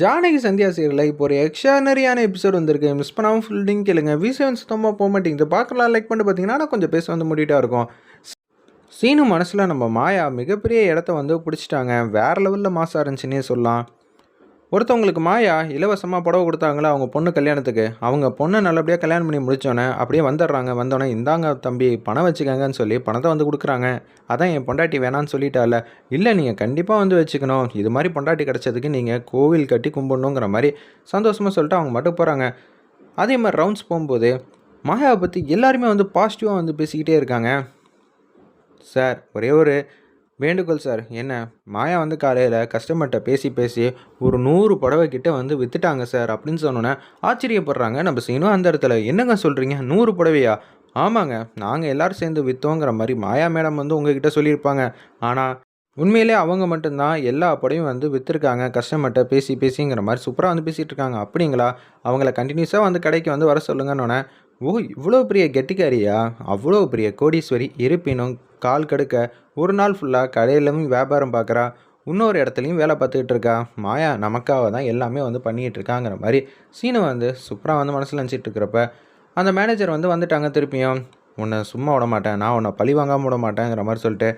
ஜானகி சந்தியா சீரியலில் இப்போ ஒரு எக்ஸ்ட்ரானரியான எபிசோட் வந்திருக்கு. மிஸ் பண்ணாமல் ஃபுல்டிங் கேளுங்க. விசவன் சுத்தமாக போக மாட்டேங்குது. பார்க்கலாம். லைக் பண்ணிட்டு பார்த்தீங்கன்னா கொஞ்சம் பேச வந்து முடிட்டா இருக்கும். சீனு மனசில் நம்ம மாயா மிகப்பெரிய இடத்த வந்து பிடிச்சிட்டாங்க. வேறு லெவலில் மாசாக இருந்துச்சுன்னே சொல்லலாம். ஒருத்தவங்களுக்கு மாயா இலவசமாக புடவை கொடுத்தாங்களா அவங்க பொண்ணு கல்யாணத்துக்கு? அவங்க பொண்ணை நல்லபடியாக கல்யாணம் பண்ணி முடித்தோன்னே அப்படியே வந்துடுறாங்க. வந்தோடனே இந்தாங்க தம்பி பணம் வச்சுக்கங்கன்னு சொல்லி பணத்தை வந்து கொடுக்குறாங்க. அதான் என் பொண்டாட்டி வேணான்னு சொல்லிட்டால. இல்லை நீங்கள் கண்டிப்பாக வந்து வச்சுக்கணும். இது மாதிரி பொண்டாட்டி கிடச்சதுக்கு நீங்கள் கோவில் கட்டி கும்பிடணுங்கிற மாதிரி சந்தோஷமாக சொல்லிட்டு அவங்க மட்டும் போகிறாங்க அதே மாதிரி ரவுண்ட்ஸ் போகும்போது மாயாவை பற்றி எல்லாருமே வந்து பாசிட்டிவாக வந்து பேசிக்கிட்டே இருக்காங்க. சார் ஒரே ஒரு வேண்டுகோள் சார் என்ன? மாயா வந்து காலையில் கஸ்டமர்கிட்ட பேசி பேசி ஒரு நூறு புடவை கிட்ட வந்து வித்துட்டாங்க சார் அப்படின்னு சொன்னோன்னே ஆச்சரியப்படுறாங்க. நம்ம சீனும் அந்த இடத்துல என்னங்க சொல்கிறீங்க நூறு புடவையா? ஆமாங்க நாங்கள் எல்லோரும் சேர்ந்து விற்றோங்கிற மாதிரி மாயா மேடம் வந்து உங்ககிட்ட சொல்லியிருப்பாங்க. ஆனால் உண்மையிலே அவங்க மட்டும்தான் எல்லா புடவையும் வந்து விற்றுருக்காங்க கஸ்டமர்கிட்ட பேசி பேசிங்கிற மாதிரி சூப்பராக வந்து பேசிகிட்டு இருக்காங்க. அப்படிங்களா? அவங்கள கண்டினியூஸாக வந்து கடைக்கு வந்து வர சொல்லுங்கன்னொன்னே ஓ இவ்வளோ பெரிய கெட்டிக்காரியா? அவ்வளோ பெரிய கோடீஸ்வரி. இருப்பினும் கால் கடுக்க ஒரு நாள் ஃபுல்லாக கடையிலும் வியாபாரம் பார்க்குறா. இன்னொரு இடத்துலையும் வேலை பார்த்துக்கிட்டு இருக்கா. மாயா நமக்காக தான் எல்லாமே வந்து பண்ணிகிட்டு இருக்காங்கிற மாதிரி சீனு வந்து சூப்பராக வந்து மனசில் நினச்சிட்டு இருக்கிறப்ப அந்த மேனேஜர் வந்து வந்துட்டாங்க திருப்பியும். உன்னை சும்மா விட மாட்டேன். நான் உன்னை பழி வாங்காமல் விட மாட்டேங்கிற மாதிரி சொல்லிட்டு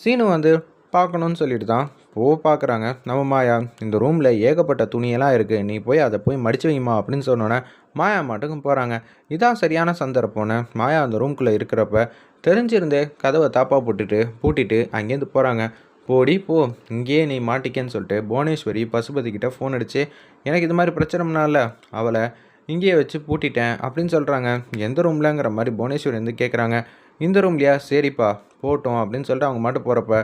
சீனு வந்து பார்க்கணுன்னு சொல்லிட்டு தான் போ பார்க்குறாங்க. நம்ம மாயா இந்த ரூமில் ஏகப்பட்ட துணியெல்லாம் இருக்குது நீ போய் அதை போய் மடிச்சு வைமா அப்படின்னு சொன்னோன்னே மாயா மாட்டுக்கும் போகிறாங்க இதான் சரியான சந்தர்ப்பம்னு மாயா அந்த ரூம்குள்ளே இருக்கிறப்ப தெரிஞ்சிருந்தே கதவை தாப்பாக போட்டுட்டு பூட்டிட்டு அங்கேருந்து போகிறாங்க போடி போ. இங்கேயே நீ மாட்டிக்கன்னு சொல்லிட்டு புவனேஸ்வரி பசுபதிக்கிட்ட ஃபோன் அடித்து எனக்கு இது மாதிரி பிரச்சனைனா இல்லை. அவளை இங்கேயே வச்சு பூட்டிட்டேன் அப்படின்னு சொல்கிறாங்க எந்த ரூம்லங்கிற மாதிரி புவனேஸ்வரி வந்து கேட்குறாங்க இந்த ரூம்லையா சரிப்பா போட்டோம் அப்படின்னு சொல்லிட்டு அவங்க மாட்டு போகிறப்ப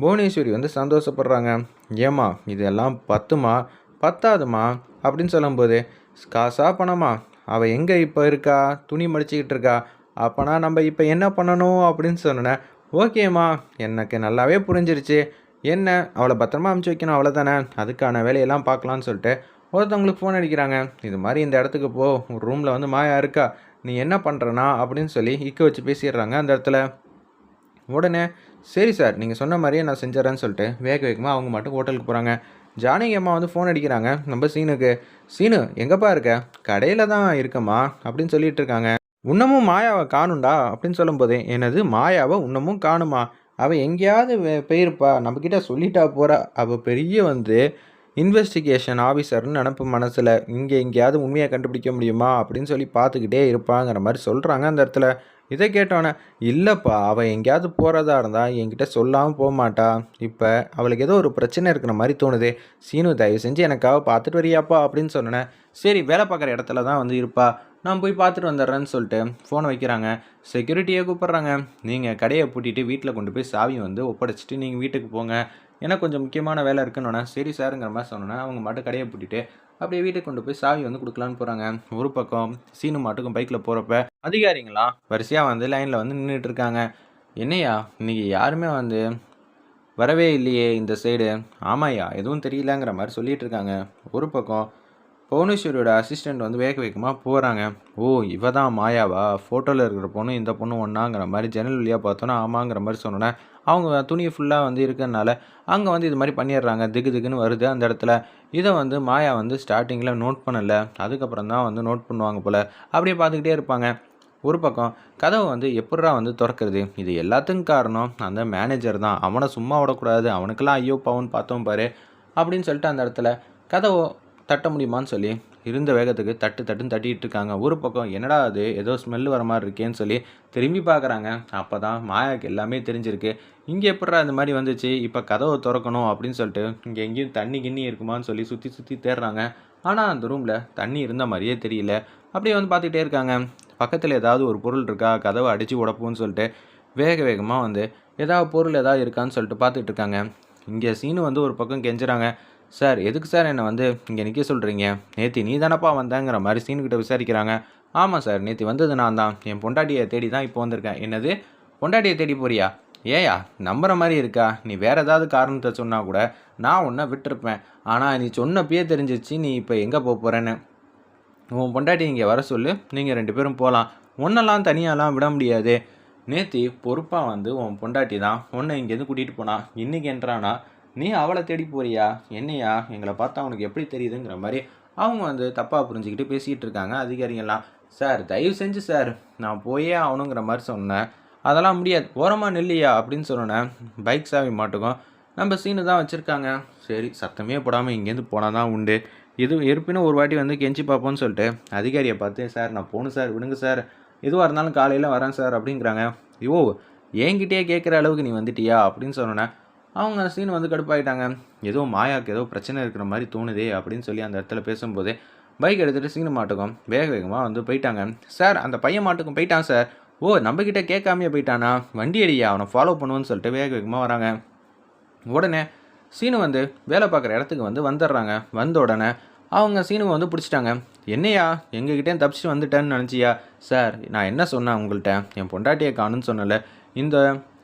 புவனேஸ்வரி வந்து சந்தோஷப்படுறாங்க. ஏம்மா இதெல்லாம் பத்துமா? பத்தாதுமா? அப்படின்னு சொல்லும்போது காசா பணமா? அவள் எங்கே இப்போ இருக்கா? துணி மடிச்சுக்கிட்டு இருக்கா? அப்போனா நம்ம இப்போ என்ன பண்ணணும்? அப்படின்னு சொன்னேன் ஓகேம்மா எனக்கு நல்லாவே புரிஞ்சிருச்சு. என்ன அவளை பத்திரமா அமுச்சு வைக்கணும் அவ்வளோதானே அதுக்கான வேலையெல்லாம் பார்க்கலான்னு சொல்லிட்டு ஒருத்தவங்களுக்கு ஃபோன் அடிக்கிறாங்க. இது மாதிரி இந்த இடத்துக்கு போ ஒரு ரூமில் வந்து மாயா இருக்கா? நீ என்ன பண்ணுறனா அப்படின்னு சொல்லி இக்க வச்சு பேசிடுறாங்க அந்த இடத்துல. உடனே சரி சார் நீங்கள் சொன்ன மாதிரியே நான் செஞ்சிடறேன்னு சொல்லிட்டு வேக வேகமாக அவங்க மட்டும் ஹோட்டலுக்கு போகிறாங்க ஜானகி அம்மா வந்து ஃபோன் அடிக்கிறாங்க. நம்ம சீனுக்கு சீனு எங்கப்பா இருக்க? கடையில் தான் இருக்கம்மா அப்படின்னு சொல்லிட்டு இருக்காங்க. இன்னமும் மாயாவை காணுண்டா அப்படின்னு சொல்லும்போது என்னது மாயாவை இன்னமும் காணுமா? அவள் எங்கேயாவது வே- போயிருப்பா நம்மக்கிட்ட சொல்லிட்டா போகிறா அவள் பெரிய வந்து இன்வெஸ்டிகேஷன் ஆஃபீஸர்னு நினப்பு மனசில் இங்கே எங்கேயாவது உண்மையை கண்டுபிடிக்க முடியுமா? அப்படின்னு சொல்லி பார்த்துக்கிட்டே இருப்பாங்கிற மாதிரி சொல்கிறாங்க அந்த இடத்துல. இதை கேட்டோன்னே இல்லைப்பா அவள் எங்கேயாவது போகிறதா இருந்தால் என்கிட்ட சொல்லாமல் போக மாட்டா. இப்போ அவளுக்கு ஏதோ ஒரு பிரச்சனை இருக்கிற மாதிரி தோணுது. சீனு தயவு செஞ்சு எனக்காக பார்த்துட்டு வரியாப்பா. அப்படின்னு சொன்னேன் சரி வேலை பார்க்குற இடத்துல தான் வந்து இருப்பா. நான் போய் பார்த்துட்டு வந்துடுறேன்னு சொல்லிட்டு ஃபோனை வைக்கிறாங்க. செக்யூரிட்டியை கூப்பிட்றாங்க. நீங்கள் கடையை பூட்டிட்டு வீட்டில் கொண்டு போய் சாவி வந்து ஒப்படைச்சிட்டு நீங்கள் வீட்டுக்கு போங்க. எனக்கு கொஞ்சம் முக்கியமான வேலை இருக்குன்னு சரி சாருங்கிற மாதிரி சொன்னோன்னே அவங்க மட்டும் கடையை பூட்டிட்டு அப்படியே வீட்டுக்கு கொண்டு போய் சாவி வந்து கொடுக்கலான்னு போகிறாங்க ஒரு பக்கம் சீனு மாட்டுக்கும் பைக்கில் போகிறப்ப அதிகாரிங்களா வரிசையாக வந்து லைனில் வந்து நின்றுட்டு இருக்காங்க. என்னையா இன்றைக்கி யாருமே வந்து வரவே இல்லையே இந்த சைடு? ஆமாய்யா எதுவும் தெரியலங்கிற மாதிரி சொல்லிகிட்டு இருக்காங்க. ஒரு பக்கம் புவனேஸ்வரியோட அசிஸ்டண்ட் வந்து வேக வேகமாக போகிறாங்க ஓ இவ தான் மாயாவா? ஃபோட்டோவில் இருக்கிற பொண்ணு இந்த பொண்ணு ஒன்றாங்கிற மாதிரி ஜன்னல் வழியாக பார்த்தோன்னா ஆமாங்கிற மாதிரி சொன்னோன்னே அவங்க துணி ஃபுல்லாக வந்து இருக்கிறனால அங்கே வந்து இது மாதிரி பண்ணிடுறாங்க. திக்கு திக்குன்னு வருது அந்த இடத்துல. இதை வந்து மாயா வந்து ஸ்டார்டிங்கில் நோட் பண்ணலை. அதுக்கப்புறம் தான் வந்து நோட் பண்ணுவாங்க போல். அப்படியே பார்த்துக்கிட்டே இருப்பாங்க. ஒரு பக்கம் கதவை வந்து எப்படா வந்து திறக்கிறது? இது எல்லாத்துக்கும் காரணம் அந்த மேனேஜர் தான். அவனை சும்மா விடக்கூடாது. அவனுக்கெல்லாம் ஐயோ பவுன் பார்த்தோம் பாரு. அப்படின்னு சொல்லிட்டு அந்த இடத்துல கதவை தட்ட முடியுமான்னு சொல்லி இருந்த வேகத்துக்கு தட்டு தட்டுன்னு தட்டிட்டு இருக்காங்க. ஒரு பக்கம் என்னடா அது? ஏதோ ஸ்மெல் வர மாதிரி இருக்கேன்னு சொல்லி திரும்பி பார்க்குறாங்க. அப்போ தான் மாயாவுக்கு எல்லாமே தெரிஞ்சிருக்கு. இங்கே எப்படா இந்த மாதிரி வந்துச்சு? இப்போ கதவை திறக்கணும் அப்படின்னு சொல்லிட்டு இங்கே எங்கேயும் தண்ணி கிண்ணி இருக்குமான்னு சொல்லி சுற்றி சுற்றி தேடுறாங்க. ஆனால் அந்த ரூமில் தண்ணி இருந்த மாதிரியே தெரியல. அப்படியே வந்து பார்த்துக்கிட்டே இருக்காங்க. பக்கத்தில் ஏதாவது ஒரு பொருள் இருக்கா? கதவை அடித்து உடப்போன்னு சொல்லிட்டு வேக வேகமாக வந்து ஏதாவது பொருள் ஏதாவது இருக்கான்னு சொல்லிட்டு பார்த்துட்டு இருக்காங்க. இங்கே சீனு வந்து ஒரு பக்கம் கெஞ்சுறாங்க. சார் எதுக்கு சார் என்னை வந்து இங்கே நிற்க சொல்கிறீங்க? நேத்தி நீ தானப்பா வந்தேங்கிற மாதிரி சீனுக்கிட்ட விசாரிக்கிறாங்க. ஆமாம் சார் நேத்தி வந்தது நான் தான். என் பொண்டாட்டியை தேடி தான் இப்போ வந்திருக்கேன். என்னது? பொண்டாட்டியை தேடி போறியா? ஏயா நம்புற மாதிரி இருக்கா? நீ வேற ஏதாவது காரணத்தை சொன்னால் கூட நான் உன்னை விட்டுருப்பேன். ஆனால் நீ சொன்னப்பயே தெரிஞ்சிச்சு நீ இப்போ எங்கே போக போகிறேன்னு உன் பொண்டாட்டி இங்கே வர சொல்லு. நீங்கள் ரெண்டு பேரும் போகலாம். ஒன்றெல்லாம் தனியாலாம் விட முடியாது. நேத்தி பொறுப்பாக வந்து உன் பொண்டாட்டி தான். உன்னை இங்கேருந்து கூட்டிகிட்டு போனான் இன்றைக்கி என்றானா நீ அவளை தேடி போறியா? என்னையா? எங்களை பார்த்தா அவனுக்கு எப்படி தெரியுதுங்கிற மாதிரி அவங்க வந்து தப்பாக புரிஞ்சுக்கிட்டு பேசிக்கிட்டு இருக்காங்க. அதிகாரிகள்லாம் சார் தயவு செஞ்சு சார் நான் போயே ஆகணுங்கிற மாதிரி சொன்னேன். அதெல்லாம் முடியாது. ஓரமாக நில்லையா? அப்படின்னு சொன்னேன் பைக் சாவி மாட்டுக்கும் நம்ம சீனு தான் வச்சுருக்காங்க. சரி சத்தமே போடாமல் இங்கேருந்து போனால் தான் உண்டு. இது இருப்பினும் ஒரு வாட்டி வந்து கெஞ்சி பார்ப்போம்னு சொல்லிட்டு அதிகாரியை பார்த்து சார் நான் போகணும் சார் விடுங்க சார். எதுவாக இருந்தாலும் காலையில் வரேன் சார் அப்படிங்கிறாங்க. ஐயோ என்கிட்டயே கேட்குற அளவுக்கு நீ வந்துட்டியா? அப்படின்னு சொன்னேன் அவங்க சீன் வந்து கடுப்பாயிட்டாங்க. ஏதோ மாயாவுக்கு ஏதோ பிரச்சனை இருக்கிற மாதிரி தோணுதே அப்படின்னு சொல்லி அந்த இடத்துல பேசும்போது பைக் எடுத்துகிட்டு சீனு மாட்டுக்கும். வேக வேகமாக வந்து போயிட்டாங்க. சார் அந்த பையன் மாட்டுக்கும் போயிட்டான் சார் ஓ நம்மக்கிட்ட கேட்காமையே போயிட்டானா? வண்டி அடியா அவனை ஃபாலோ பண்ணுவோன்னு சொல்லிட்டு வேக வேகமாக வராங்க. உடனே சீனு வந்து வேலை பார்க்குற இடத்துக்கு வந்து வந்துடுறாங்க. வந்த உடனே அவங்க சீனுவை வந்து பிடிச்சிட்டாங்க. என்னையா எங்ககிட்டே தப்பிச்சு வந்துட்டேன்னு நினச்சியா? சார் நான் என்ன சொன்னேன் உங்கள்கிட்ட? என் பொண்டாட்டியை காணுன்னு சொன்னல இந்த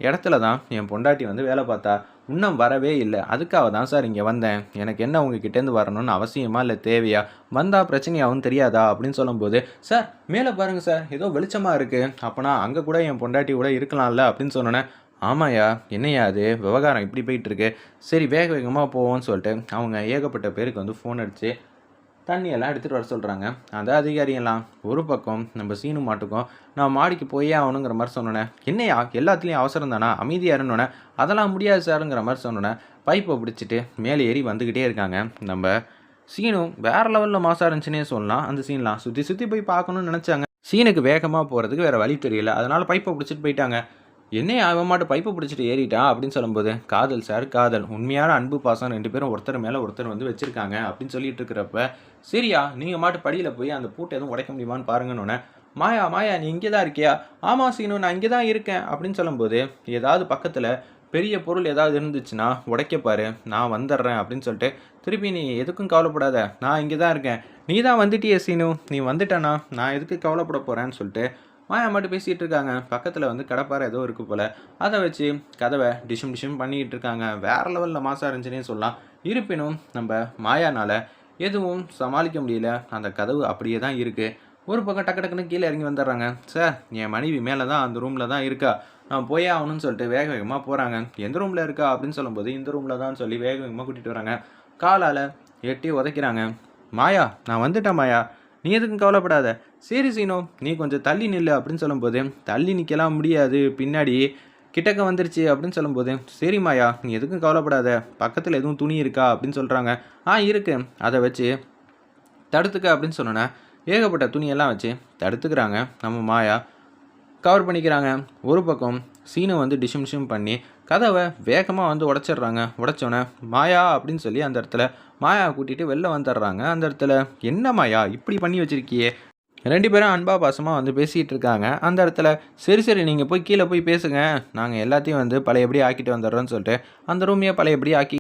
இடத்துல தான் என் பொண்டாட்டி வந்து வேலை பார்த்தா இன்னும் வரவே இல்லை. அதுக்காக தான் சார் இங்கே வந்தேன். எனக்கு என்ன உங்ககிட்டேருந்து வரணும்னு அவசியமா இல்லை தேவையா? வந்தால் பிரச்சனையாகவும் தெரியாதா? அப்படின்னு சொல்லும்போது சார் மேலே பாருங்கள் சார். ஏதோ வெளிச்சமாக இருக்குது அப்போனா அங்கே கூட என் பொண்டாட்டி கூட இருக்கலாம்ல? அப்படின்னு சொன்னோன்னே ஆமாயா என்னையா அது? விவகாரம் இப்படி போயிட்டுருக்கு சரி வேக வேகமாக போவோம்னு சொல்லிட்டு அவங்க ஏகப்பட்ட பேருக்கு வந்து ஃபோன் அடித்து தண்ணியெல்லாம் எடுத்துகிட்டு வர சொல்கிறாங்க அந்த அதிகாரியெல்லாம் ஒரு பக்கம் நம்ம சீனு மாட்டுக்கும் நான் மாடிக்கு போயே ஆகணுங்கிற மாதிரி சொன்னோன்னே என்னையா எல்லாத்துலேயும் அவசரம் தானா? அமைதியாக இருந்தோன்னே அதெல்லாம் முடியாது சாருங்கிற மாதிரி சொன்னோன்னே பைப்பை பிடிச்சிட்டு மேலே ஏறி வந்துக்கிட்டே இருக்காங்க. நம்ம சீனும் வேறு லெவலில் மாசாக இருந்துச்சுன்னே சொல்லலாம். அந்த சீன்லாம் சுற்றி சுற்றி போய் பார்க்கணும்னு நினச்சாங்க. சீனுக்கு வேகமாக போகிறதுக்கு வேறு வழி தெரியல. அதனால் பைப்பை பிடிச்சிட்டு போயிட்டாங்க. என்னையே அவன் மாட்டு பைப்பை பிடிச்சிட்டு ஏறிட்டான் அப்படின்னு சொல்லும்போது காதல் சார் காதல். உண்மையான அன்பு பாசம் ரெண்டு பேரும் ஒருத்தர் மேலே ஒருத்தர் வந்து வச்சுருக்காங்க அப்படின்னு சொல்லிட்டு இருக்கிறப்ப சரியா நீங்கள் மாட்டு படியில் போய் அந்த பூட்டை எதுவும் உடைக்க முடியுமான்னு பாருங்கன்னு மாயா மாயா நீ இங்கே தான் இருக்கியா? ஆமாம் சீனு நான் இங்கே தான் இருக்கேன் அப்படின்னு சொல்லும்போது ஏதாவது பக்கத்தில் பெரிய பொருள் ஏதாவது இருந்துச்சுன்னா உடைக்கப்பாரு நான் வந்துடுறேன் அப்படின்னு சொல்லிட்டு திருப்பி நீ எதுக்கும் கவலைப்படாத நான் இங்கே தான் இருக்கேன். நீ தான் வந்துட்டியே சீனு. நீ வந்துட்டேனா நான் எதுக்கு கவலைப்பட போகிறேன்னு சொல்லிட்டு மாயா மட்டும் பேசிகிட்டு இருக்காங்க. பக்கத்தில் வந்து கடப்பாறை ஏதோ இருக்குது போல். அதை வச்சு கதவை டிஷும் டிஷும் பண்ணிக்கிட்டு இருக்காங்க. வேறு லெவலில் மாசாக இருந்துச்சுன்னே சொல்லலாம். இருப்பினும் நம்ம மாயானால் எதுவும் சமாளிக்க முடியல. அந்த கதவு அப்படியே தான் இருக்குது ஒரு பக்கம் டக்கு டக்குன்னு கீழே இறங்கி வந்துடுறாங்க. சார் என் மனைவி மேலே தான் அந்த ரூமில் தான் இருக்கா? நான் போயே ஆகணும்னு சொல்லிட்டு வேக வேகமாக போகிறாங்க எந்த ரூமில் இருக்கா? அப்படின்னு சொல்லும்போது இந்த ரூமில் தான் சொல்லி வேக வேகமாக கூட்டிகிட்டு வராங்க. காலால் எட்டி உதைக்கிறாங்க. மாயா நான் வந்துட்டேன் மாயா. நீ எதுக்கும் கவலைப்படாத. சரி சீனோ நீ கொஞ்சம் தள்ளி நில்லு அப்படின்னு சொல்லும்போது தள்ளி நிற்கலாம் முடியாது. பின்னாடி கிட்டக்க வந்துருச்சு அப்படின்னு சொல்லும்போது சரி மாயா நீ எதுக்கும் கவலைப்படாத. பக்கத்தில் எதுவும் துணி இருக்கா அப்படின்னு சொல்கிறாங்க ஆ இருக்கு. அதை வச்சு தடுத்துக்க அப்படின்னு சொன்னோன்னே ஏகப்பட்ட துணியெல்லாம் வச்சு தடுத்துக்கிறாங்க நம்ம மாயா. கவர் பண்ணிக்கிறாங்க. ஒரு பக்கம் சீனை வந்து டிஷிம் டிஷிம் பண்ணி கதவை வேகமாக வந்து உடச்சிடுறாங்க. உடச்சோன்னே மாயா அப்படின்னு சொல்லி அந்த இடத்துல மாயா கூட்டிகிட்டு வெளில வந்துடுறாங்க. அந்த இடத்துல என்ன மாயா இப்படி பண்ணி வச்சுருக்கியே? ரெண்டு பேரும் அன்பா பாசமாக வந்து பேசிகிட்டு இருக்காங்க அந்த இடத்துல சரி சரி நீங்கள் போய் கீழே போய் பேசுங்க. நாங்கள் எல்லாத்தையும் வந்து பழையபடி ஆக்கிட்டு வந்துடுறோன்னு சொல்லிட்டு அந்த ரூமையே பழையபடி ஆக்கி